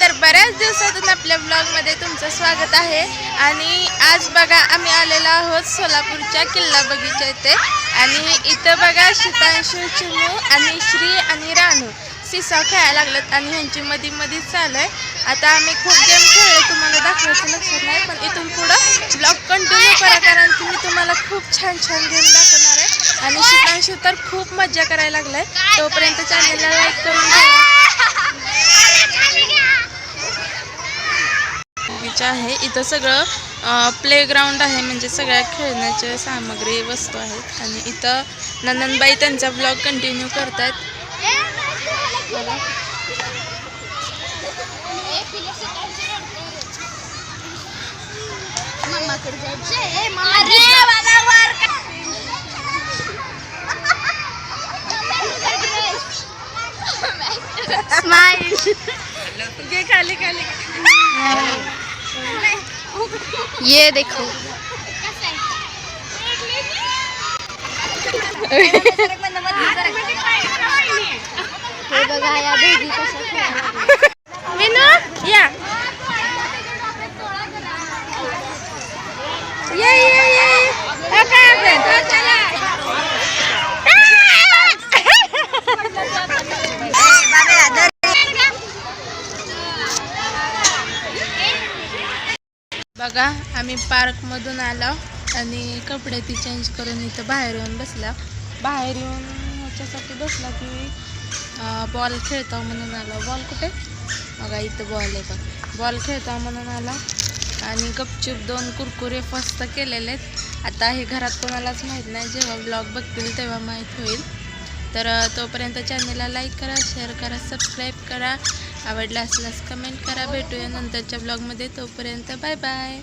तर बऱ्याच दिवसातून आपल्या ब्लॉगमध्ये तुमचं स्वागत आहे. आणि आज बघा आम्ही आलेलो आहोत सोलापूरच्या किल्ला बगीचा येथे आणि इथं बघा शीतांशू चिमू आणि श्री आणि रानू सिसा खेळायला लागलेत आणि ह्यांची मधी मधी चालू आहे आता आम्ही खूप गेम खेळलो तुम्हाला दाखवायचं लक्षात नाही पण इथून पुढं ब्लॉग कंटिन्यू करा कारण की मी तुम्हाला खूप छान छान गेम दाखवणार आहे. आणि शीतांशू तर खूप मज्जा करायला लागलाय. तोपर्यंत चॅनलला लाईक करून घ्या बगीचा आहे. इथं सगळं प्ले ग्राउंड आहे. म्हणजे सगळ्या खेळण्याच्या सामग्री वस्तू आहेत. आणि इथं नंदनबाई त्यांचा ब्लॉग कंटिन्यू. घे. खाली खाली. ये देखो। हे बघा या दोघी कशा खेळायला लागल्या. विनू या ये ये ये अ, काय आपण? बघा आम्ही पार्कमधून आलो आणि कपडे ती चेंज करून इथं बाहेर येऊन बसला. बाहेर येऊन ह्याच्यासाठी बसला की बॉल खेळतो म्हणून आला. बॉल कुठे? बघा इथं बॉल आहे बघ. बॉल खेळतो म्हणून आला. आणि गपचूप दोन कुरकुरे फस्त केलेले आहेत. आता हे घरात कोणालाच माहीत नाही. जेव्हा ब्लॉग बघतील तेव्हा माहीत होईल. तर तोपर्यंत चॅनलला लाईक करा शेअर करा सबस्क्राईब करा. आवडला असल्यास कमेंट करा. भेटूया नंतरच्या ब्लॉगमध्ये तोपर्यंत बाय बाय